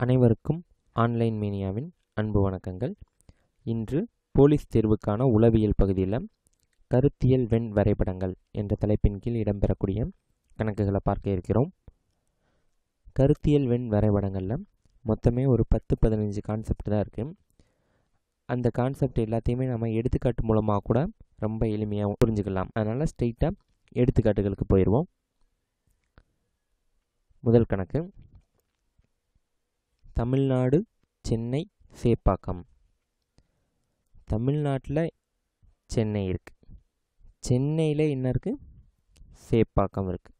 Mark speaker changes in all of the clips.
Speaker 1: அனைவருக்கும் ஆன்லைன் மீனியாவின் அன்பு வணக்கங்கள். இன்று போலீஸ் தேர்வுக்கான உளவியல் பகுதியில் கருத்தியல் வெண் வரைபடங்கள் என்ற தலைப்பின் கீழ் இடம்பெறக்கூடிய கணக்குகளை பார்க்க இருக்கிறோம். கருத்தியல் வெண் வரைபடங்களில் மொத்தமே ஒரு பத்து பதினஞ்சு கான்செப்ட் தான் இருக்குது அந்த கான்செப்ட் எல்லாத்தையுமே நம்ம எடுத்துக்காட்டு மூலமாக கூட ரொம்ப எளிமையாக புரிஞ்சுக்கலாம். அதனால் ஸ்ட்ரெயிட்டாக எடுத்துக்காட்டுகளுக்கு போயிடுவோம் முதல் கணக்கு. தமிழ்நாடு சென்னை சேப்பாக்கம். தமிழ்நாட்டில் சென்னை இருக்குது சென்னையில் என்ன இருக்குது சேப்பாக்கம் இருக்குது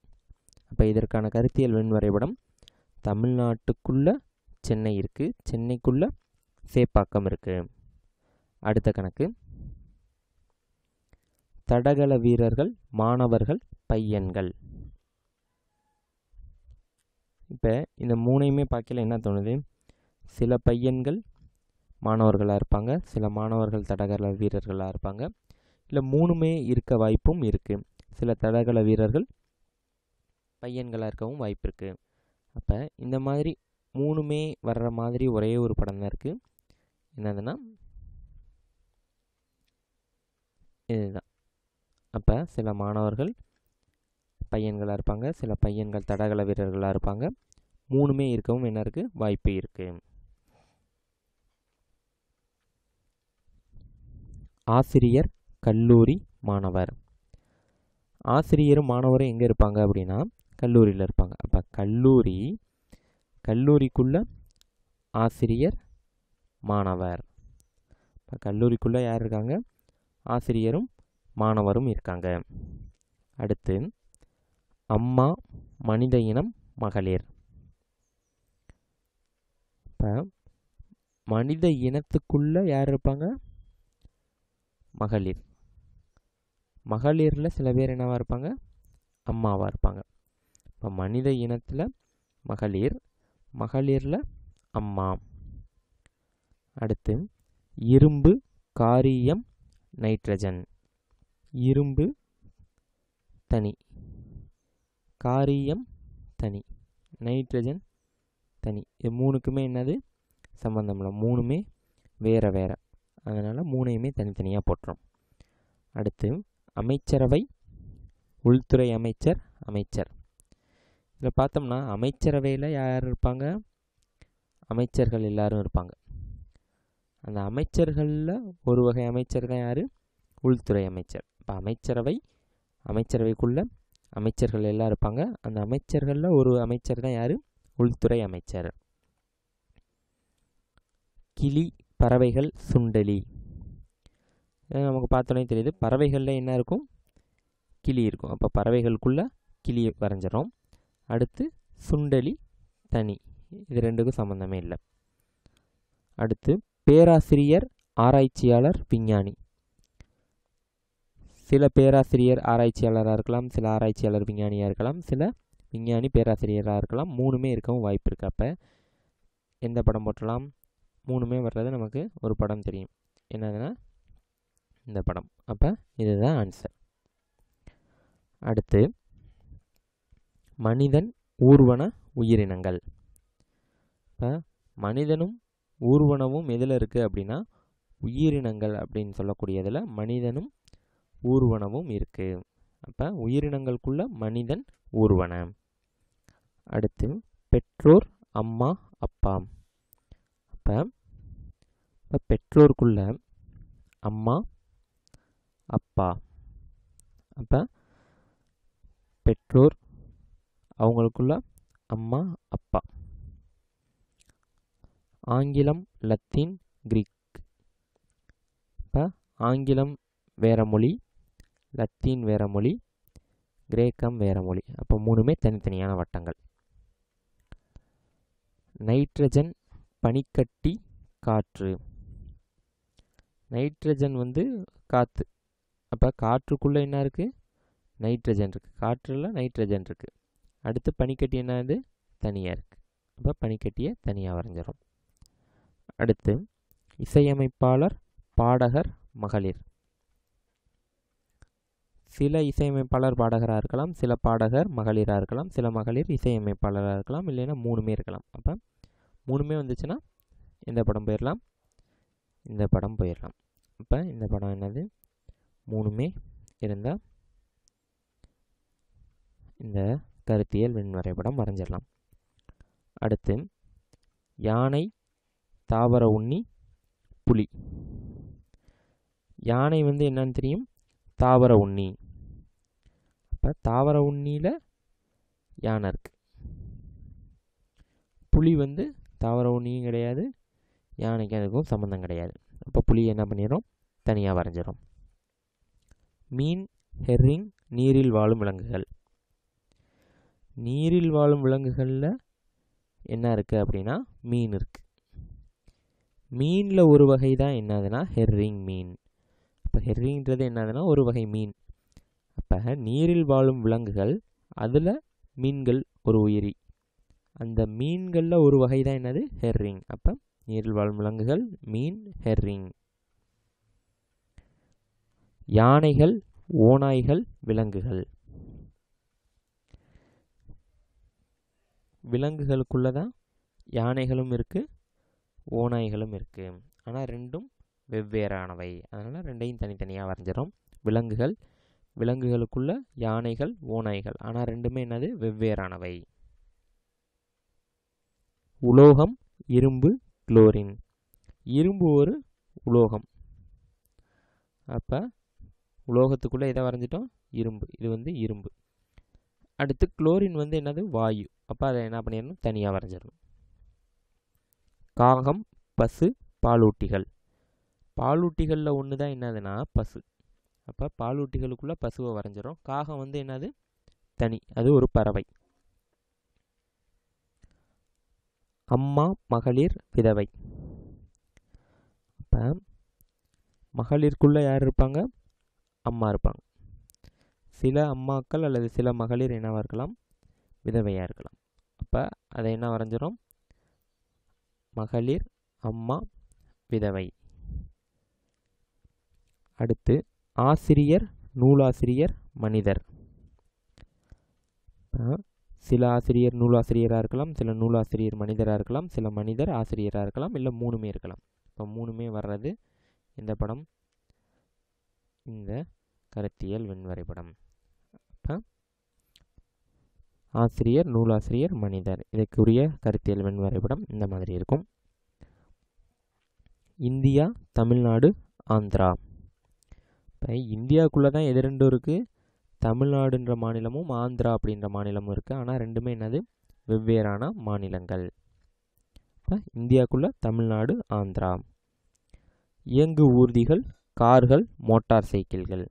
Speaker 1: அப்போ இதற்கான கருத்தியல் வெண் வரைபடம் தமிழ்நாட்டுக்குள்ளே சென்னை இருக்குது சென்னைக்குள்ளே சேப்பாக்கம் இருக்குது அடுத்த கணக்கு. தடகள வீரர்கள் மாணவர்கள் பையன்கள். இப்போ இந்த மூணையுமே பார்க்கல என்ன தோணுது? சில பையன்கள் மாணவர்களாக இருப்பாங்க. சில மாணவர்கள் தடகள வீரர்களாக இருப்பாங்க. இல்லை மூணுமே இருக்க வாய்ப்பும் இருக்குது சில தடகள வீரர்கள் பையன்களாக இருக்கவும் வாய்ப்பு இருக்குது அப்போ இந்த மாதிரி மூணுமே வர்ற மாதிரி ஒரே ஒரு படம் தான் இருக்குது என்னதுன்னா இதுதான். அப்போ சில மாணவர்கள் பையன்களாக இருப்பாங்க. சில பையன்கள் தடகள வீரர்களாக இருப்பாங்க. மூணுமே இருக்கவும் என்ன இருக்குது வாய்ப்பு இருக்குது ஆசிரியர் கல்லூரி மாணவர். ஆசிரியரும் மாணவரும் எங்கே இருப்பாங்க அப்படின்னா கல்லூரியில் இருப்பாங்க. அப்போ கல்லூரி கல்லூரிக்குள்ள ஆசிரியர் மாணவர். இப்போ கல்லூரிக்குள்ளே யார் இருக்காங்க? ஆசிரியரும் மாணவரும் இருக்காங்க. அடுத்து அம்மா மனித இனம் மகளிர். இப்போ மனித இனத்துக்குள்ளே யார் இருப்பாங்க? மகளிர். மகளிரில் சில பேர் என்னவாக இருப்பாங்க? அம்மாவாக இருப்பாங்க. இப்போ மனித இனத்தில் மகளிர் மகளிரில் அம்மா. அடுத்து இரும்பு காரியம் நைட்ரஜன். இரும்பு தனி. காரியம் தனி நைட்ரஜன் தனி. இது மூணுக்குமே என்னது? சம்மந்தம் இல்லை. மூணுமே வேறு வேறு. அதனால் மூணையுமே தனித்தனியாக போட்டுரும். அடுத்து அமைச்சரவை உள்துறை அமைச்சர் அமைச்சர். இதில் பார்த்தோம்னா அமைச்சரவையில் யார் இருப்பாங்க? அமைச்சர்கள் எல்லாரும் இருப்பாங்க. அந்த அமைச்சர்களில் ஒரு வகை அமைச்சர் தான் யார்? உள்துறை அமைச்சர். இப்போ அமைச்சரவை அமைச்சரவைக்குள்ளே அமைச்சர்கள் எல்லாம் இருப்பாங்க. அந்த அமைச்சர்களில் ஒரு அமைச்சர் தான் யார்? உள்துறை அமைச்சர். கிளி பறவைகள் சுண்டலி. நமக்கு பார்த்தோன்னே தெரியுது. பறவைகளில் என்ன இருக்கும்? கிளி இருக்கும். அப்போ பறவைகளுக்குள்ளே கிளி வரைஞ்சிரும் அடுத்து சுண்டலி தனி. இது ரெண்டுக்கும் சம்மந்தமே இல்லை. அடுத்து பேராசிரியர் ஆராய்ச்சியாளர் விஞ்ஞானி. சில பேராசிரியர் ஆராய்ச்சியாளராக இருக்கலாம் சில ஆராய்ச்சியாளர் விஞ்ஞானியாக இருக்கலாம் சில விஞ்ஞானி பேராசிரியராக இருக்கலாம். மூணுமே இருக்கவும் வாய்ப்பு இருக்குது அப்போ எந்த படம் போட்டலாம்? மூணுமே வர்றது நமக்கு ஒரு படம் தெரியும். என்னதுன்னா இந்த படம். அப்போ இதுதான் ஆன்சர் அடுத்து மனிதன் ஊர்வன உயிரினங்கள். இப்போ மனிதனும் ஊர்வனமும் எதில் இருக்குது அப்படின்னா உயிரினங்கள் அப்படின்னு சொல்லக்கூடியதில் மனிதனும் ஊர்வனமும் இருக்குது அப்போ உயிரினங்களுக்குள்ள மனிதன் ஊர்வன. அடுத்து பெற்றோர் அம்மா அப்பா. அப்போ இப்போ பெற்றோருக்குள்ள அம்மா அப்பா. அப்போ பெற்றோர் அவங்களுக்குள்ள அம்மா அப்பா. ஆங்கிலம் லத்தீன் கிரீக். இப்போ ஆங்கிலம் வேறு மொழி. லத்தீன் வேற மொழி கிரேக்கம் வேற மொழி. அப்போ மூணுமே தனித்தனியான வட்டங்கள். நைட்ரஜன் பனிக்கட்டி காற்று. நைட்ரஜன் வந்து காற்று அப்போ காற்றுக்குள்ளே என்ன இருக்குது நைட்ரஜன் இருக்குது காற்றில் நைட்ரஜன் இருக்குது அடுத்து பனிக்கட்டி என்னது தனியாக இருக்குது அப்போ பனிக்கட்டியை தனியாக வரைஞ்சிரும் அடுத்து இசையமைப்பாளர் பாடகர் மகளிர். சில இசையமைப்பாளர் பாடகராக இருக்கலாம் சில பாடகர் மகளிராக இருக்கலாம் சில மகளிர் இசையமைப்பாளராக இருக்கலாம் இல்லைன்னா மூணுமே இருக்கலாம். அப்போ மூணுமே வந்துச்சுன்னா இந்த படம் போயிடலாம் இந்த படம் போயிடலாம் அப்போ இந்த படம் என்னது? மூணுமே இருந்தால் இந்த கருத்தியல் வெண் வரைபடம் வரைஞ்சிடலாம் அடுத்து யானை தாவர உண்ணி புலி. யானை வந்து என்னன்னு தெரியும்? தாவர உண்ணி. இப்போ தாவர உண்ணியில் யானை இருக்குது புலி வந்து தாவர உண்ணியும் கிடையாது யானைக்கும் அதுக்கும் சம்மந்தம் கிடையாது. அப்போ புலி என்ன பண்ணிடும் தனியாக வரைஞ்சிடும் மீன் ஹெர்ரிங் நீரில் வாழும் விலங்குகள். நீரில் வாழும் விலங்குகளில் என்ன இருக்குது அப்படின்னா மீன் இருக்குது மீனில் ஒரு வகை தான் என்னதுன்னா ஹெர்ரிங் மீன். இப்போ ஹெர்ரிங்கிறது என்னதுன்னா ஒரு வகை மீன். அப்போ நீரில் வாழும் விலங்குகள் அதில் மீன்கள் ஒரு உயிரி. அந்த மீன்களில் ஒரு வகை தான் என்னது? ஹெர்ரிங். அப்போ நீரில் வாழும் விலங்குகள் மீன் ஹெர்ரிங். யானைகள் ஓநாய்கள் விலங்குகள். விலங்குகளுக்குள்ளே தான் யானைகளும் இருக்குது ஓநாய்களும் இருக்குது ஆனால் ரெண்டும் வெவ்வேறானவை. அதனால் ரெண்டையும் தனித்தனியாக வரைஞ்சிடும் விலங்குகள் விலங்குகளுக்குள்ள யானைகள் ஓநாய்கள். ஆனால் ரெண்டுமே என்னது? வெவ்வேறானவை. உலோகம் இரும்பு குளோரின். இரும்பு ஒரு உலோகம். அப்போ உலோகத்துக்குள்ளே எதை வரைஞ்சிட்டோம்? இரும்பு. இது வந்து இரும்பு. அடுத்து குளோரின் வந்து என்னது? வாயு. அப்போ அதை என்ன பண்ணிடணும்? தனியாக வரைஞ்சிடணும். காகம் பசு பாலூட்டிகள். பாலூட்டிகளில் ஒன்று தான் என்னதுன்னா பசு. அப்போ பாலூட்டிகளுக்குள்ளே பசுவை வரைஞ்சிரும் காகம் வந்து என்னது? தனி. அது ஒரு பறவை. அம்மா மகளிர் விதவை. அப்போ மகளிருக்குள்ளே யார் இருப்பாங்க? அம்மா இருப்பாங்க. சில அம்மாக்கள் அல்லது சில மகளிர் என்னவாக இருக்கலாம்? விதவையாக இருக்கலாம். அப்போ அதை என்ன வரைஞ்சிரும் மகளிர் அம்மா விதவை. அடுத்து ஆசிரியர் நூலாசிரியர் மனிதர். சில ஆசிரியர் நூலாசிரியராக இருக்கலாம் சில நூலாசிரியர் மனிதராக இருக்கலாம் சில மனிதர் ஆசிரியராக இருக்கலாம் இல்லை மூணுமே இருக்கலாம். இப்போ மூணுமே வர்றது இந்த படம் இந்த கருத்தியல் வெண்வரைபடம் இப்போ ஆசிரியர் நூலாசிரியர் மனிதர். இதற்குரிய கருத்தியல் வெண்வரைபடம் இந்த மாதிரி இருக்கும். இந்தியா தமிழ்நாடு ஆந்திரா. இப்போ இந்தியாவுக்குள்ளே தான் எது ரெண்டும் இருக்குது தமிழ்நாடுன்ற மாநிலமும் ஆந்திரா அப்படின்ற மாநிலமும் இருக்குது ஆனால் ரெண்டுமே என்னது? வெவ்வேறான மாநிலங்கள். இப்போ இந்தியாவுக்குள்ளே தமிழ்நாடு ஆந்திரா. இயங்கு ஊர்திகள் கார்கள் மோட்டார் சைக்கிள்கள்.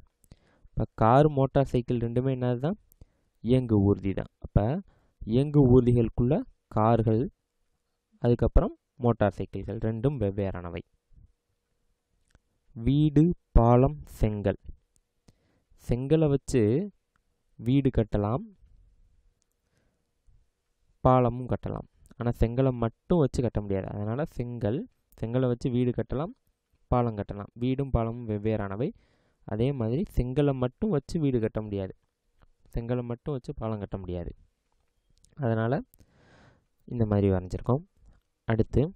Speaker 1: இப்போ கார் மோட்டார் சைக்கிள் ரெண்டுமே என்னது தான் இயங்கு ஊர்தி தான் அப்போ இயங்கு ஊர்திகளுக்குள்ள கார்கள் அதுக்கப்புறம் மோட்டார் சைக்கிள்கள் ரெண்டும் வெவ்வேறானவை. வீடு பாலம் செங்கல். செங்கலை வச்சு வீடு கட்டலாம். பாலமும் கட்டலாம். ஆனால் செங்கலை மட்டும் வச்சு கட்ட முடியாது. அதனால் செங்கல் செங்கலை வச்சு வீடு கட்டலாம் பாலம் கட்டலாம். வீடும் பாலமும் வெவ்வேறானவை. அதே மாதிரி செங்கலை மட்டும் வச்சு வீடு கட்ட முடியாது. செங்கலை மட்டும் வச்சு பாலம் கட்ட முடியாது. அதனால் இந்த மாதிரி வரைஞ்சிருக்கோம். அடுத்து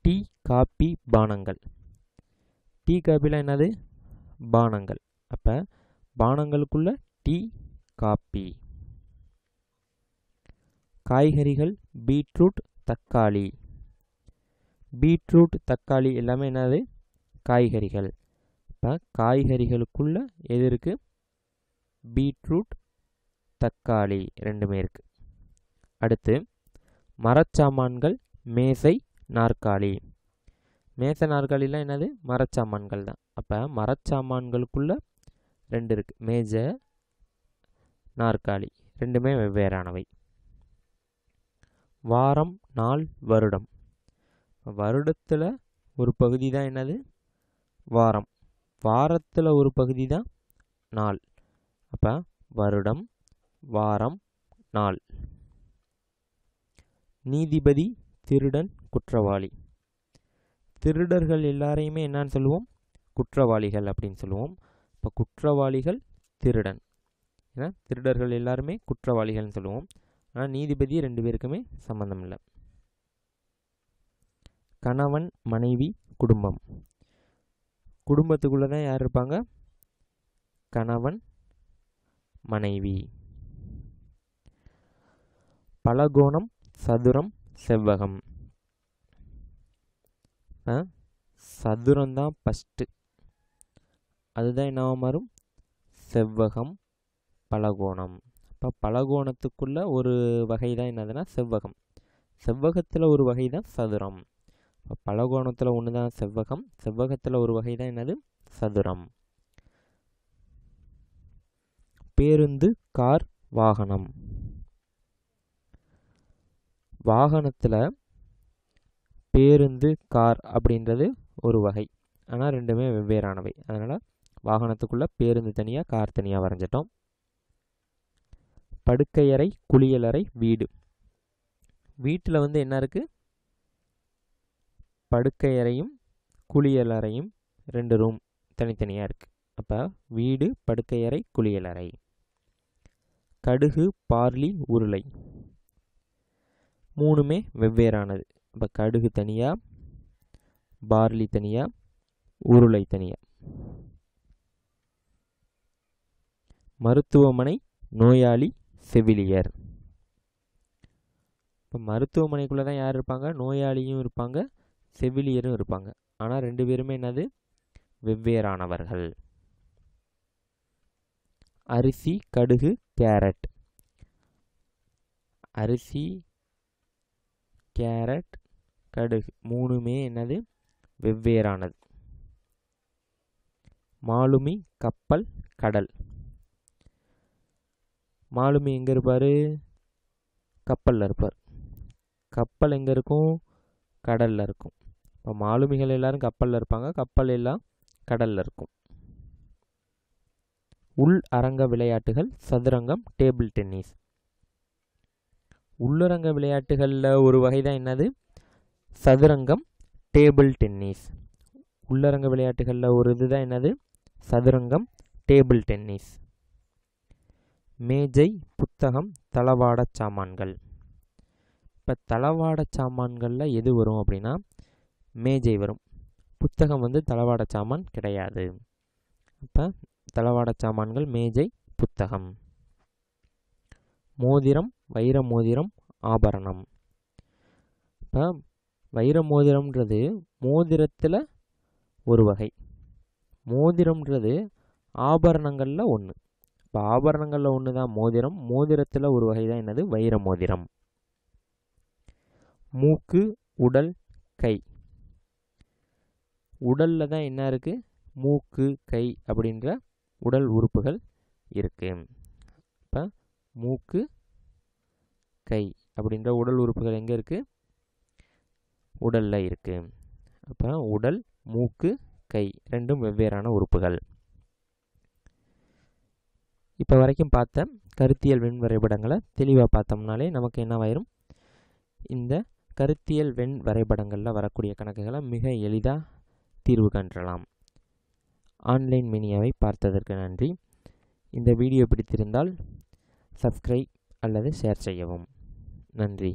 Speaker 1: டீ காப்பி பானங்கள். டீ காப்பிலாம் என்னது? பானங்கள். அப்போ பானங்களுக்குள்ள டீ காப்பி காய்கறிகள் பீட்ரூட் தக்காளி. பீட்ரூட் தக்காளி எல்லாமே என்னது? காய்கறிகள். இப்போ காய்கறிகளுக்குள்ள எது இருக்குது பீட்ரூட் தக்காளி ரெண்டுமே இருக்குது அடுத்து மரச்சாமான்கள் மேசை நாற்காலி. மேசை நாற்காலிலாம் என்னது? மரச்சாமான்கள் தான். அப்போ மரச்சாமான்களுக்குள்ள ரெண்டு இருக்குது மேஜ நாற்காலி. ரெண்டுமே வெவ்வேறானவை. வாரம் நாள் வருடம். வருடத்தில் ஒரு பகுதி தான் என்னது? வாரம். வாரத்தில் ஒரு பகுதி தான் நாள். அப்போ வருடம் வாரம் நாள். நீதிபதி திருடன் குற்றவாளி. திருடர்கள் எல்லாரையுமே என்னான்னு சொல்லுவோம்? குற்றவாளிகள் அப்படின்னு சொல்லுவோம். இப்போ குற்றவாளிகள் திருடன். ஏன்னா திருடர்கள் எல்லாருமே குற்றவாளிகள்னு சொல்லுவோம். ஆனால் நீதிபதி ரெண்டு பேருக்குமே சம்மந்தம் இல்லை. கணவன் மனைவி குடும்பம். குடும்பத்துக்குள்ளே தான் யார் இருப்பாங்க? கணவன் மனைவி. பலகோணம் சதுரம் செவ்வகம். சதுரம் தான் ஃபஸ்ட்டு அதுதான் என்னவா மாறும்? செவ்வகம் பலகோணம். இப்போ பலகோணத்துக்குள்ள ஒரு வகை தான் என்னதுன்னா செவ்வகம். செவ்வகத்தில் ஒரு வகை தான் சதுரம். இப்போ பலகோணத்தில் ஒன்று தான் செவ்வகம். செவ்வகத்தில் ஒரு வகை தான் என்னது? சதுரம். பேருந்து கார் வாகனம். வாகனத்தில் பேருந்து கார் அப்படின்றது ஒரு வகை. ஆனால் ரெண்டுமே வெவ்வேறானவை. அதனால் வாகனத்துக்குள்ளே பேருந்து தனியாக கார் தனியாக வரைஞ்சிட்டோம். படுக்கையறை குளியலறை வீடு. வீட்டில் வந்து என்ன இருக்குது படுக்கையறையும் குளியலறையும் ரெண்டு ரூம் தனித்தனியாக இருக்குது அப்போ வீடு படுக்கையறை குளியலறை. கடுகு பார்லி உருளை. மூணுமே வெவ்வேறானது. இப்போ கடுகு தனியாக பார்லி தனியாக உருளை தனியாக மருத்துவமனை நோயாளி செவிலியர். இப்போ மருத்துவமனைக்குள்ளே தான் யார் இருப்பாங்க? நோயாளியும் இருப்பாங்க செவிலியரும் இருப்பாங்க. ஆனால் ரெண்டு பேருமே என்னது? வெவ்வேறானவர்கள். அரிசி கடுகு கேரட். அரிசி கேரட் கடுகு மூணுமே என்னது? வெவ்வேறானது. மாலுமி கப்பல் கடல். மாலுமி எங்கே இருப்பார்? கப்பலில் இருப்பார். கப்பல் எங்கே இருக்கும்? கடலில் இருக்கும். இப்போ மாலுமிகள் எல்லாரும் கப்பலில் இருப்பாங்க. கப்பல் எல்லாம் கடலில் இருக்கும். உள் அரங்க விளையாட்டுகள் சதுரங்கம் டேபிள் டென்னிஸ். உள்ளரங்க விளையாட்டுகளில் ஒரு வகை தான் என்னது? சதுரங்கம் டேபிள் டென்னிஸ் உள்ளரங்க விளையாட்டுகளில் ஒரு இது தான் என்னது? சதுரங்கம் டேபிள் டென்னிஸ் மேஜை புத்தகம் தளவாட சாமான்கள். இப்போ தளவாட சாமான்களில் எது வரும் அப்படின்னா மேஜை வரும். புத்தகம் வந்து தளவாட சாமான் கிடையாது. இப்போ தளவாட சாமான்கள் மேஜை புத்தகம். மோதிரம் வைர மோதிரம் ஆபரணம். இப்போ வைர மோதிரம்ன்றது மோதிரத்தில் ஒரு வகை. மோதிரம்ன்றது ஆபரணங்களில் ஒன்று இப்போ ஆபரணங்களில் ஒன்று தான் மோதிரம். மோதிரத்தில் ஒரு வகை தான் என்னது? வைர மோதிரம் மூக்கு உடல் கை. உடலில் தான் என்ன இருக்குது மூக்கு கை அப்படின்ற உடல் உறுப்புகள் இருக்கு. இப்போ மூக்கு கை அப்படின்ற உடல் உறுப்புகள் எங்கே இருக்குது உடலில் இருக்குது அப்போ உடல் மூக்கு கை ரெண்டும் வெவ்வேறான உறுப்புகள். இப்போ வரைக்கும் பார்த்த கருத்தியல் வெண் வரைபடங்களை தெளிவாக பார்த்தோம்னாலே நமக்கு என்னவாயிரும் இந்த கருத்தியல் வெண் வரைபடங்களில் வரக்கூடிய கணக்குகளை மிக எளிதாக தீர்வு கண்டலாம் ஆன்லைன் மினியாவை பார்த்ததற்கு நன்றி. இந்த வீடியோ பிடித்திருந்தால் சப்ஸ்கிரைப் அல்லது ஷேர் செய்யவும். நன்றி.